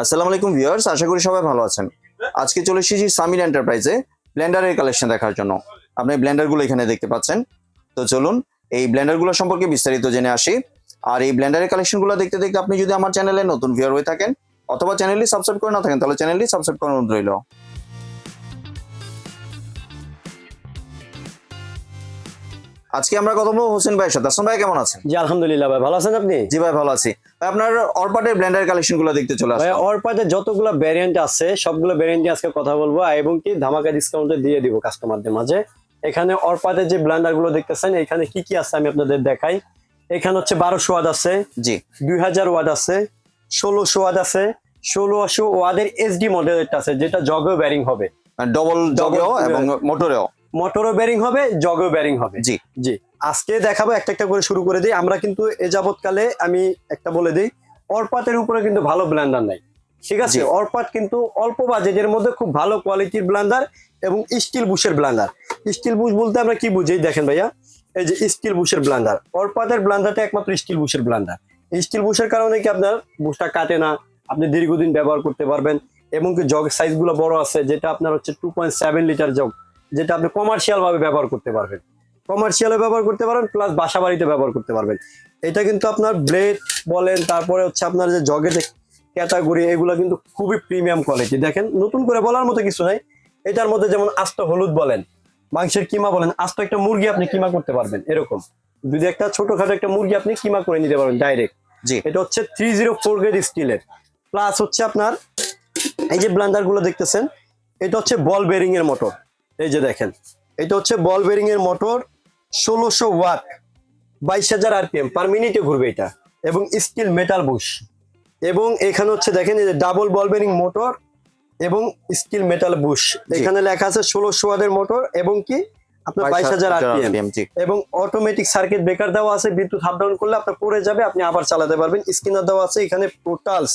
আসসালামু আলাইকুম ভিউয়ার্স, আশা করি সবাই ভালো আছেন। আজকে চলে এসেছি সামির এন্টারপ্রাইজে ব্লেন্ডারের কালেকশন দেখার জন্য। আপনি ব্লেন্ডারগুলো এখানে দেখতে পাচ্ছেন। তো চলুন, এই ব্লেন্ডারগুলো সম্পর্কে বিস্তারিত জেনে আসি। আর এই ব্লেন্ডারের কালেকশনগুলো দেখতে দেখতে আপনি যদি আমার চ্যানেলে নতুন ভিউয়ার হয়ে থাকেন, অথবা চ্যানেলটি সাবস্ক্রাইব করে না থাকেন, তাহলে চ্যানেলটি সাবস্ক্রাইব করার অনুরোধ রইল। আজকে আমরা কথা বলব হোসেন ভাইয়ের সাথে। আসলাম ভাই কেমন আছেন? জি আলহামদুলিল্লাহ ভাই ভালো আছেন আপনি? জি ভাই ভালো আছি। ভাই আপনার অরপাটের ব্লেন্ডার কালেকশনগুলো দেখতে চলে ভাই আসলাম। অরপাতে যতগুলো ভ্যারিয়েন্ট আছে সবগুলো ভ্যারিয়েন্ট আজকে কথা বলব এবং কি ধামাকা ডিসকাউন্টে দিয়ে দিব কাস্টমারদের মাঝে। এখানে অরপাতে যে ব্লেন্ডারগুলো দেখতেছেন এখানে কি কি আছে আমি আপনাদের দেখাই। এখানে হচ্ছে বারোশো ওয়াট আছে জি। দুই হাজার ওয়াট আছে ষোলোশো ওয়াট আছে ষোলোশো ওয়াদের এসডি মডেলেরটা আছে যেটা জগেও ব্যারিং হবে। ডবল জগেও এবং মোটরেও মোটরও ব্যারিং হবে জগেও ব্যারিং হবে। জি। জি। আজকে দেখাবো একটা একটা করে শুরু করে দিই। আমরা কিন্তু এ যাবৎকালে আমি একটা বলে দিই অরপাতের উপরে কিন্তু ভালো ব্লেন্ডার নাই। ঠিক আছে। অরপাত কিন্তু অল্প বাজেটের মধ্যে খুব ভালো কোয়ালিটির ব্লেন্ডার এবং স্টিল বুশের ব্লেন্ডার স্টিল বুশ বলতে আমরা কি বুঝি? দেখেন ভাইয়া এই যে স্টিল বুশের ব্লেন্ডার অরপাতের ব্লেন্ডারটা একমাত্র স্টিল বুশের ব্লেন্ডার স্টিল বুশের কারণে কি আপনার বুশটা কাটে না আপনি দীর্ঘদিন ব্যবহার করতে পারবেন এবং কি জগ সাইজগুলো বড় আছে যেটা আপনার হচ্ছে two point seven litre jug যেটা আপনি কমার্শিয়াল ভাবে ব্যবহার করতে পারবেন। কমার্শিয়ালে ব্যবহার করতে পারবেন প্লাস বাসা বাড়িতে ব্যবহার করতে পারবেন। এটা কিন্তু আপনার ব্লেড বলেন তারপরে হচ্ছে আপনার যে জগের যে ক্যাটাগরি এগুলো কিন্তু খুবই প্রিমিয়াম কোয়ালিটি দেখেন নতুন করে বলার মতো কিছু নাই। এটার মধ্যে যেমন আস্ত হলুদ বলেন মাংসের কিমা বলেন আস্ত একটা মুরগি আপনি কিমা করতে পারবেন এরকম। যদি একটা ছোটখাটো একটা মুরগি আপনি কিমা করে নিতে পারবেন ডাইরেক্ট জি। এটা হচ্ছে থ্রি জিরো ফোর গ্রেড স্টিলের প্লাস হচ্ছে আপনার এই যে ব্লান্ডারগুলো দেখতেছেন এটা হচ্ছে বল বেরিং এর মোটর এই যে দেখেন। এটা হচ্ছে বল বেরিং এর মোটর ষোলোশো ওয়াট বাইশ হাজার আরপিএম পার মিনিটে ঘুরবে এটা এবং স্টিল মেটাল বুশ এবং এখানে হচ্ছে দেখেন এই যে ডাবল বল বেরিং মোটর এবং স্টিল মেটাল বুশ এখানে লেখা আছে ষোলোশো ওয়াটের মোটর এবং কি? আপনার বাইশ হাজার আরপিএম এবং অটোমেটিক সার্কিট ব্রেকার দেওয়া আছে বিদ্যুৎ হাফ ডাউন করলে আপনার পড়ে যাবে আপনি আবার চালাতে পারবেন। স্ক্রিনার দেওয়া আছে এখানে টোটালস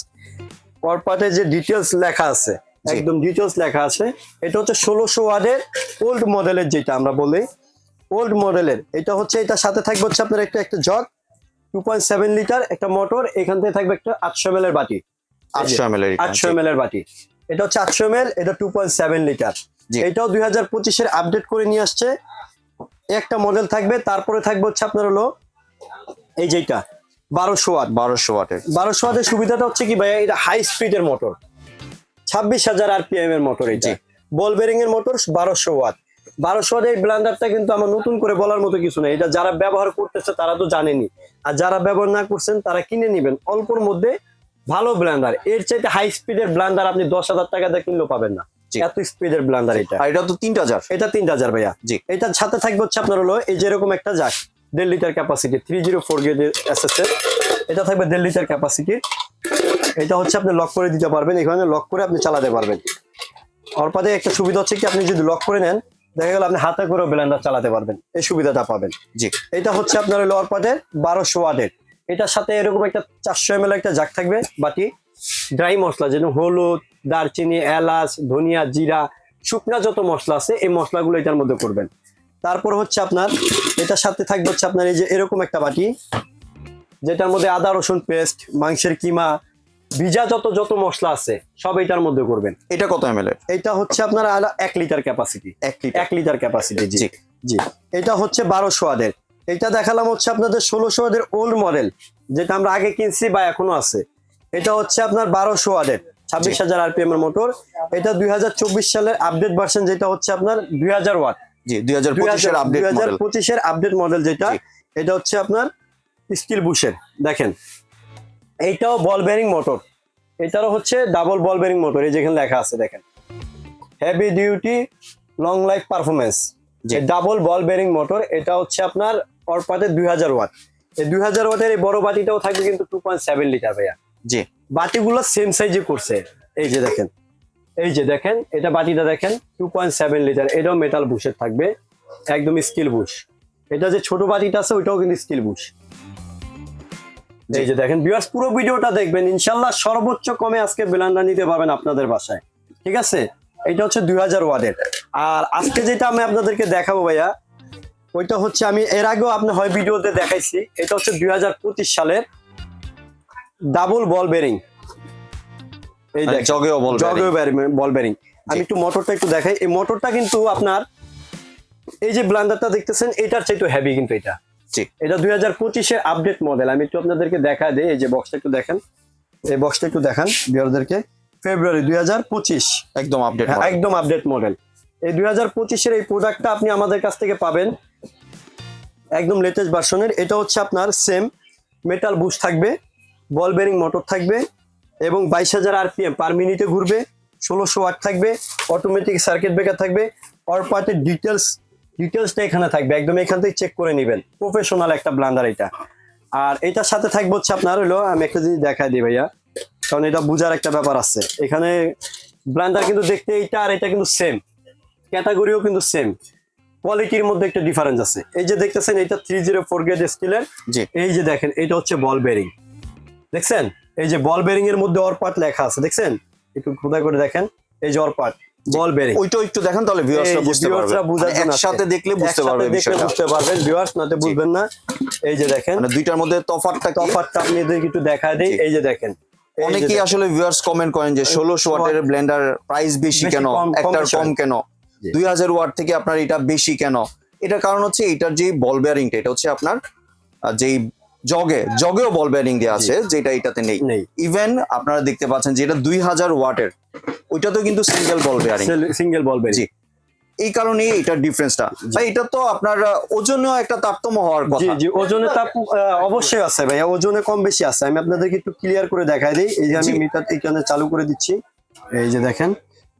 পার্টে যে ডিটেলস লেখা আছে। একদম ডিটেলস লেখা আছে। এটা হচ্ছে ষোলোশো ওয়ার্ডের ওল্ড মডেলের যেটা আমরা বলি। ওল্ড মডেলের এটা হচ্ছে এটার সাথে থাকবে হচ্ছে আপনার একটা একটা jug two point seven litre একটা মোটর এখান থেকে থাকবে একটা আটশো এর বাটি। আটশো এম আটশো এম এর বাটি। এটা হচ্ছে আটশো এম এটা টু পয়েন্ট সেভেন লিটার এটাও দুই হাজার পঁচিশের আপডেট করে নিয়ে আসছে। একটা মডেল থাকবে তারপরে থাকবে হচ্ছে আপনার হলো এই যেটা বারোশো ওয়াট। বারোশো ওয়াটের। বারোশো ওয়াটের সুবিধাটা হচ্ছে কি ভাইয়া এটা হাই স্পিডের মোটর ছাব্বিশ হাজার আরপিএম এর মোটর এটা। বল বেরিং এর মোটর বারোশো ওয়াট বারোশো ওয়াট এই ব্লান্ডারটা কিন্তু আমার নতুন করে বলার মতো কিছু নেই। এটা যারা ব্যবহার করতেছে তারা তো জানেনি। আর যারা ব্যবহার না করছেন তারা কিনে নেবেন। অল্পর মধ্যে ভালো ব্লান্ডার এর চাইতে হাই স্পিডের ব্লান্ডার আপনি দশ হাজার টাকা দিয়ে কিনলেও পাবেন না। এত স্পিডের ব্লান্ডার এটা। এটা তো তিনটা এটা ভাইয়া। জি। এটার সাথে থাকবে হচ্ছে আপনার হলো এই যেরকম একটা দেড় litre capacity three zero four gauge এটা থাকবে দেড় লিটার ক্যাপাসিটি এটা হচ্ছে আপনি লক করে দিতে পারবেন এখানে লক করে আপনি চালাতে পারবেন। অল্পাতে একটা সুবিধা হচ্ছে কি আপনি যদি লক করে নেন দেখা গেল আপনি হাতে করে ব্লেন্ডার চালাতে পারবেন এই সুবিধাটা পাবেন। জি। এটা হচ্ছে আপনার হলো অর্পাটের বারোশো ওয়াটের। এটার সাথে এরকম একটা চারশো এম একটা জাগ থাকবে বাটি ড্রাই মশলা যেমন হলুদ দারচিনি এলাচ ধনিয়া জিরা শুকনা যত মশলা আছে এই মশলাগুলো এটার মধ্যে করবেন। তারপর হচ্ছে আপনার এটার সাথে থাকবে হচ্ছে আপনার এই যে এরকম একটা বাটি যেটার মধ্যে আদা রসুন পেস্ট মাংসের কিমা ভিজা যত যত মশলা আছে সব এটার মধ্যে করবেন। এটা কত এম এল এটা হচ্ছে আপনার এক লিটার ক্যাপাসিটি এক লিটার। ক্যাপাসিটি জি। জি। এটা হচ্ছে বারোশো ওয়াদের এটা দেখালাম হচ্ছে আপনাদের ষোলোশো ওয়াদের ওল্ড মডেল যেটা আমরা আগে কিনছি বা এখনও আছে। এটা হচ্ছে আপনার বারোশো ওয়াদের ছাব্বিশ হাজার আরপিএম এর মোটর এটা দুই হাজার চব্বিশ সালের আপডেট ভার্সন যেটা হচ্ছে আপনার দুই হাজার ওয়াট জি দুই হাজার পঁচিশের আপডেট মডেল যেটা এটা হচ্ছে আপনার স্টিল বুশের দেখেন এইটাও বল বেরিং মোটর এটারও হচ্ছে ডাবল বল বেরিং মোটর এই যেখানে লেখা আছে দেখেন। Heavy duty long life performance যে ডাবল বল বেরিং মোটর এটা হচ্ছে আপনার অরপাতে দুই হাজার ওয়াট এই দুই হাজার ওয়াটের এই বড় বাটিটাও থাকবে কিন্তু টু পয়েন্ট সেভেন লিটার ভাইয়া। জি। বাটিগুলো সেম সাইজে করছে। এই যে দেখেন। এই যে দেখেন এটা বাটিটা দেখেন টু পয়েন্ট সেভেন লিটার এটাও মেটাল বুশের থাকবে একদম স্টিল বুশ এটা যে ছোট বাটিটা আছে ওইটাও কিন্তু স্টিল বুশ এই যে দেখেন বিয়ার্স পুরো ভিডিওটা দেখবেন ইনশাল্লাহ সর্বোচ্চ কমে আজকে বেলান্ডা নিতে পারবেন আপনাদের বাসায়। ঠিক আছে? এটা হচ্ছে দুই হাজার ওয়ার্ডের আর আজকে যেটা আমি আপনাদেরকে দেখাবো ভাইয়া ওইটা হচ্ছে আমি এর আগেও আপনি হয় ভিডিওতে দেখাইছি এটা হচ্ছে দুই হাজার পঁচিশ সালের ডাবল বল বেরিং এই মানে জগেও বল জগেও বল বেরিং আমি একটু মোটরটা একটু দেখাই এই মোটরটা কিন্তু আপনার এই যে ব্লান্ডারটা দেখতেছেন এটার চাইতে হেভি কিন্তু এটা। এটা দুই হাজার পঁচিশের আপডেট মডেল আমি একটু আপনাদেরকে দেখা দিই এই যে বক্সটা একটু দেখেন। এই বক্সটা একটু দেখান বিয়ারদেরকে ফেব্রুয়ারি দুই হাজার পঁচিশ। একদম আপডেট একদম আপডেট মডেল এই দুই হাজার পঁচিশের এই প্রোডাক্টটা আপনি আমাদের কাছ থেকে পাবেন একদম লেটেস্ট ভার্সনের এটা হচ্ছে আপনার সেম মেটাল বুশ থাকবে বল বেরিং মোটর থাকবে এবং বাইশ হাজার আরপিএম পার মিনিটে ঘুরবে ষোলোশো ওয়াট থাকবে অটোমেটিক সার্কিট ব্রেকার থাকবে অর পার্টের ডিটেলস ডিটেলসটা এখানে থাকবে একদম এখান থেকে চেক করে নেবেন। প্রফেশনাল একটা ব্লান্ডার এটা। আর এটার সাথে থাকবে হচ্ছে আপনার হলো আমি একটা জিনিস দেখাই দিই ভাইয়া কারণ এটা বুঝার একটা ব্যাপার আছে। এখানে ব্লান্ডার কিন্তু দেখতে এইটা আর এটা কিন্তু সেম ক্যাটাগরিও কিন্তু সেম কোয়ালিটির মধ্যে একটা ডিফারেন্স আছে। এই যে দেখতেছেন এটা থ্রি জিরো ফোর গ্রেড স্টিলের এই যে দেখেন এটা হচ্ছে বল বেরিং দেখছেন? এই যে বল বেরিং এর মধ্যে অরপাট লেখা আছে দেখছেন? একটু খোদা করে দেখেন। এই যে অরপাট বল বেরিং। ওইটাও একটু দেখেন তাহলে ভিউয়ার্সরা বুঝতে পারবে। মানে একসাথে দেখলে বুঝতে পারবে বিষয়টা। বুঝতে পারবেন। ভিউয়ার্স নাতে বুঝবেন না। এই যে দেখেন। মানে দুইটার মধ্যে তফাৎটা তফাৎটা আপনি একটু দেখা দেই। এই যে দেখেন। অনেকেই আসলে ভিউয়ার্স কমেন্ট করেন যে ষোলোশো ওয়াটের ব্লেন্ডার প্রাইস বেশি কেন? একটার কম কেন? জি। দুই হাজার ওয়াট থেকে আপনার এটা বেশি কেন? এটার কারণ হচ্ছে এটার যে বল বেয়ারিংটা এটা হচ্ছে আপনার যেই জগে জগেও বল বেয়ারিং দেওয়া আছে যেটা এটাতে নেই। ইভেন আপনারা দেখতে পাচ্ছেন যে এটা দুই হাজার ওয়াটের ওইটাতেও কিন্তু single ball bearing single ball জি। এই কারণে এটার ডিফারেন্সটা ভাই এটা তো আপনার ওজনেও একটা তারতম্য হওয়ার কথা। জি জি ওজনে তাপ অবশ্যই আছে ভাইয়া ওজনে কম বেশি আছে। আমি আপনাদেরকে একটু ক্লিয়ার করে দেখাই দিই। এই যে আমি মিটার এখানে চালু করে দিচ্ছি। এই যে দেখেন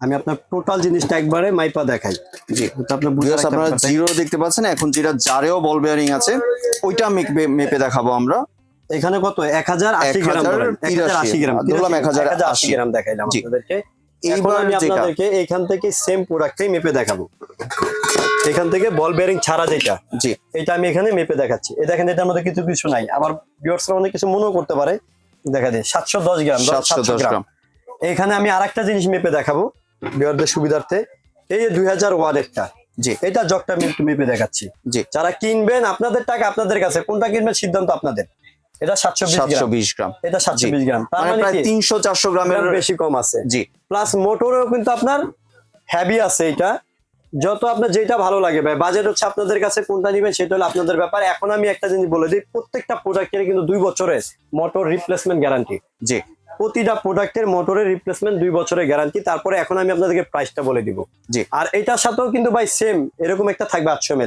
আমি আপনার টোটাল জিনিসটা একবারে মাইপা দেখাই। জি। তো আপনার জিরো দেখতে পাচ্ছেন এখন যেটা জারেও বল বেয়ারিং আছে ওইটা মেপে মেপে দেখাবো আমরা। এখানে কত? এক হাজার আশি গ্রাম 1080 ধরেন, 1080 গ্রাম। ধরলাম 1080 1080 গ্রাম দেখাইলাম আপনাদেরকে। এখন এইবার আমি আপনাদেরকে এখান থেকে সেম প্রোডাক্টটাই মেপে দেখাবো। এখান থেকে বল বেয়ারিং ছাড়া যেটা জি। এটা আমি এখানে মেপে দেখাচ্ছি। এই দেখেন এটার মধ্যে কিছু কিছু নাই। আবার ভিউয়ার্সরা অনেক কিছু মনেও করতে পারে। দেখা দিই সাতশো দশ গ্রাম সাতশো 700 দশ গ্রাম। এখানে আমি আরেকটা জিনিস মেপে দেখাবো। ভিউয়ারদের সুবিধার্থে। এই যে দুই হাজার জি। এটা জগটা আমি একটু মেপে দেখাচ্ছি। জি। যারা কিনবেন আপনাদের টাকা আপনাদের কাছে কোনটা কিনবেন সিদ্ধান্ত আপনাদের। এটা সাতশো সাতশো গ্রাম। বিশ গ্রাম। এটা সাতশো বিশ গ্রাম। তার মানে মানে তিনশো চারশো গ্রামের বেশি কম আছে। জি। প্লাস মোটরেও কিন্তু আপনার হ্যাভি আছে এটা। যত আপনার যেটা ভালো লাগে ভাই বাজেট হচ্ছে আপনাদের কাছে কোনটা নিবেন সেটা হলো আপনাদের ব্যাপার। এখন আমি একটা জিনিস বলে দিই প্রত্যেকটা প্রোডাক্টের কিন্তু দুই বছরের মোটর রিপ্লেসমেন্ট গ্যারান্টি জি। প্রতিটা প্রোডাক্টের মোটরের রিপ্লেসমেন্ট দুই বছরের গ্যারান্টি তারপরে এখন আমি আপনাদেরকে প্রাইসটা বলে দিব। জি। আর এটার সাথেও কিন্তু ভাই সেম এরকম একটা থাকবে আটশো এম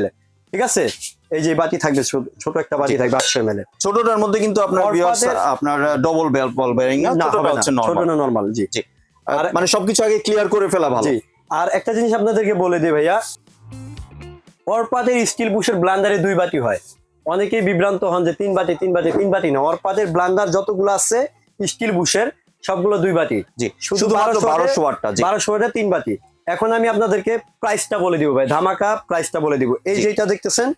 ঠিক আছে? এই যে বাটি থাকবে ছোট- একটা বাটি থাকবে আটশো এম ছোটটার মধ্যে কিন্তু আপনার আপনার ডবল বেল বল বেয়ারিং না না ছোটটা হচ্ছে ছোট নরমাল না নর্মাল জি। জি। আর মানে সবকিছু আগে ক্লিয়ার করে ফেলা ভালো। জি। আর একটা জিনিস আপনাদেরকে বলে দিই ভাইয়া অরপাতের স্টিল বুশের ব্লান্ডারে দুই বাটি হয়। অনেকেই বিভ্রান্ত হন যে তিন বাটি তিন বাটি তিন বাটি না। অরপাতের ব্লান্ডার যতগুলো আছে স্টিল বুশের সবগুলো দুই বাতি। জি শুধু বারোশো ওয়াটটা বারোশো ওয়াটে তিন বাতি। এখন আমি আপনাদেরকে প্রাইসটা বলে দিব ভাই ধামাকা প্রাইসটা বলে দিব। এই। যেটা দেখতেছেন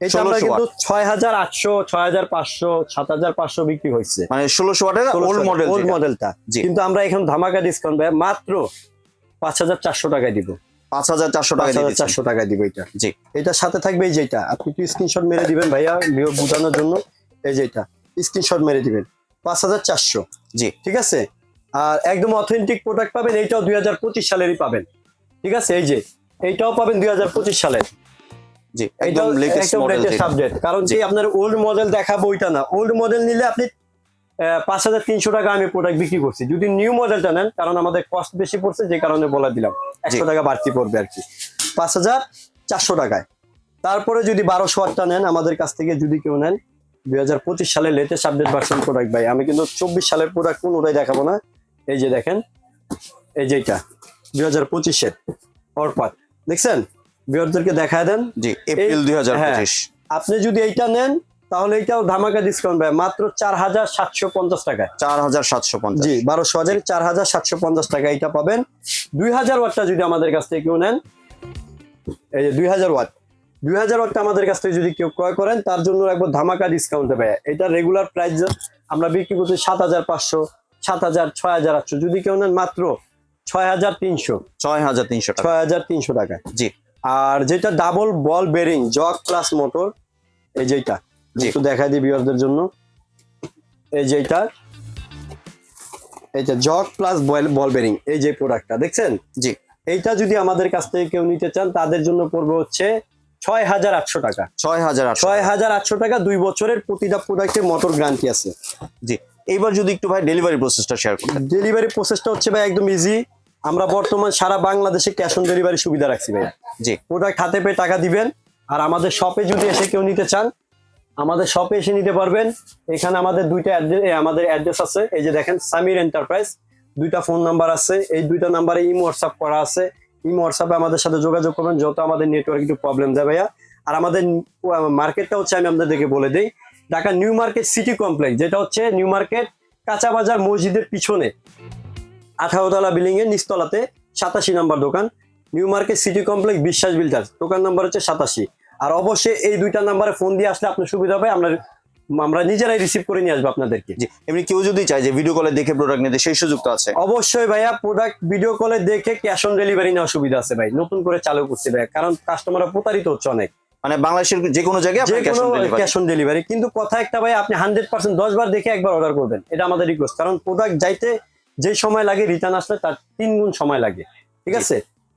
এটা আমরা কিন্তু ছয় হাজার আটশো ছয় হাজার পাঁচশো সাত হাজার পাঁচশো বিক্রি হয়েছে। মানে ষোলোশো ওয়াটের ওল্ড মডেল ওল্ড মডেলটা কিন্তু আমরা এখন ধামাকা ডিসকাউন্ট ভাই মাত্র পাঁচ হাজার চারশো টাকায় দিব। পাঁচ হাজার চারশো টাকা। চারশো টাকায় দিব এটা জি। এটার সাথে থাকবে এই যেটা আপনি একটু স্ক্রিনশট মেরে দিবেন ভাইয়া বোঝানোর জন্য এই যেটা স্ক্রিনশট মেরে দিবেন। পাঁচ হাজার চারশো। জি ঠিক আছে? আর একদম অথেন্টিক প্রোডাক্ট পাবেন এইটাও দুই হাজার পঁচিশ সালেরই পাবেন। ঠিক আছে? এই যে এইটাও পাবেন দুই হাজার পঁচিশ সালের। জি একদম লেটেস্ট আপডেট কারণ। কি আপনার ওল্ড মডেল দেখাবো ওইটা না। ওল্ড মডেল নিলে আপনি পাঁচ হাজার তিনশো টাকা আমি প্রোডাক্ট বিক্রি করছি। যদি নিউ মডেলটা নেন কারণ আমাদের কস্ট বেশি পড়ছে যে কারণে বলে দিলাম। একশো টাকা বাড়তি পড়বে আর কি। পাঁচ হাজার চারশো টাকায়। তারপরে যদি বারোশো আটটা নেন আমাদের কাছ থেকে যদি কেউ নেন দুই হাজার পঁচিশ সালের লেটেস্ট আপডেট ভার্সন প্রোডাক্ট ভাই। আমি কিন্তু চব্বিশ সালের প্রোডাক্ট কোন ওটাই দেখাবো না। এই যে দেখেন এই যেটা দুই হাজার পঁচিশের অরপাত। দেখছেন? বিয়ারদেরকে দেখায় দেন। জি এপ্রিল দুই হাজার হ্যাঁ। আপনি যদি এইটা নেন তাহলে এটাও ধামাকা ডিসকাউন্ট পায় মাত্র চার হাজার সাতশো পঞ্চাশ টাকায় চার হাজার সাতশো পঞ্চাশ। জি বারোশো হাজার চার হাজার সাতশো পঞ্চাশ টাকা এটা পাবেন। দুই হাজার ওয়াটটা যদি আমাদের কাছ থেকে কেউ নেন এই যে দুই হাজার ওয়াট। দুই হাজার ওয়াটটা আমাদের কাছ থেকে যদি কেউ ক্রয় করেন তার জন্য একবার ধামাকা ডিসকাউন্টে পায় এটা রেগুলার প্রাইস আমরা বিক্রি করছি সাত হাজার পাঁচশো সাত হাজার ছয় হাজার আটশো। যদি কেউ নেন মাত্র ছয় হাজার তিনশো। ছয় হাজার তিনশো ছয় হাজার তিনশো টাকায় জি। আর যেটা double ball bearing jug plus motor এই যেটা। একটু দেখাই দিই ভিউয়ারদের জন্য। এই যেটা এই যে jug plus ball ball bearing এই যে প্রোডাক্টটা দেখছেন? জি। এইটা যদি আমাদের কাছ থেকে কেউ নিতে চান তাদের জন্য পড়বে হচ্ছে ছয় হাজার আটশো টাকা। ছয় হাজার ছয় হাজার আটশো টাকা দুই বছরের প্রতিটা প্রোডাক্টের মোটর গ্যারান্টি আছে। জি এইবার যদি একটু ভাই ডেলিভারি প্রসেসটা শেয়ার করতেন ডেলিভারি প্রসেসটা হচ্ছে ভাই একদম ইজি আমরা বর্তমান সারা বাংলাদেশে ক্যাশ অন ডেলিভারি সুবিধা রাখছি ভাই জি। প্রোডাক্ট হাতে পেয়ে টাকা দিবেন আর আমাদের শপে যদি এসে কেউ নিতে চান আমাদের শপে এসে নিতে পারবেন। এখানে আমাদের দুইটা আমাদের অ্যাড্রেস আছে। এই যে দেখেন সামির এন্টারপ্রাইজ দুইটা ফোন নাম্বার আছে। এই দুইটা নাম্বারে ইমো হোয়াটসঅ্যাপ করা আছে। ইমো হোয়াটসঅ্যাপে আমাদের সাথে যোগাযোগ করবেন যত আমাদের নেটওয়ার্ক একটু প্রবলেম দেয় ভাইয়া। আর আমাদের মার্কেটটা হচ্ছে আমি আপনাদেরকে বলে দিই Dhaka new market city complex যেটা হচ্ছে নিউ মার্কেট কাঁচা বাজার মসজিদের পিছনে। আঠারোতলা বিল্ডিং এর নিচতলাতে সাতাশি নাম্বার দোকান। New market city complex Biswas builders দোকান নাম্বার হচ্ছে সাতাশি। আর অবশ্যই এই দুইটা নাম্বারে ফোন দিয়ে আসলে আপনার সুবিধা হবে আমরা আমরা নিজেরাই রিসিভ করে নিয়ে আসব আপনাদেরকে। এমনি কেউ যদি চায় যে ভিডিও কলে দেখে প্রোডাক্ট নিতে সেই সুযোগ তো আছে। অবশ্যই ভাইয়া প্রোডাক্ট ভিডিও কলে দেখে ক্যাশ অন ডেলিভারি নেওয়ার সুবিধা আছে ভাই। নতুন করে চালু করছে ভাই কারণ কাস্টমাররা প্রতারিত হচ্ছে অনেক। মানে বাংলাদেশের যে কোনো জায়গায় যে cash on delivery cash on delivery কিন্তু কথা একটা ভাই আপনি হান্ড্রেড পার্সেন্ট দশ বার দেখে একবার অর্ডার করবেন। এটা আমাদের রিকোয়েস্ট কারণ প্রোডাক্ট যাইতে যে সময় লাগে রিটার্ন আসলে তার তিন গুণ সময় লাগে। ঠিক আছে?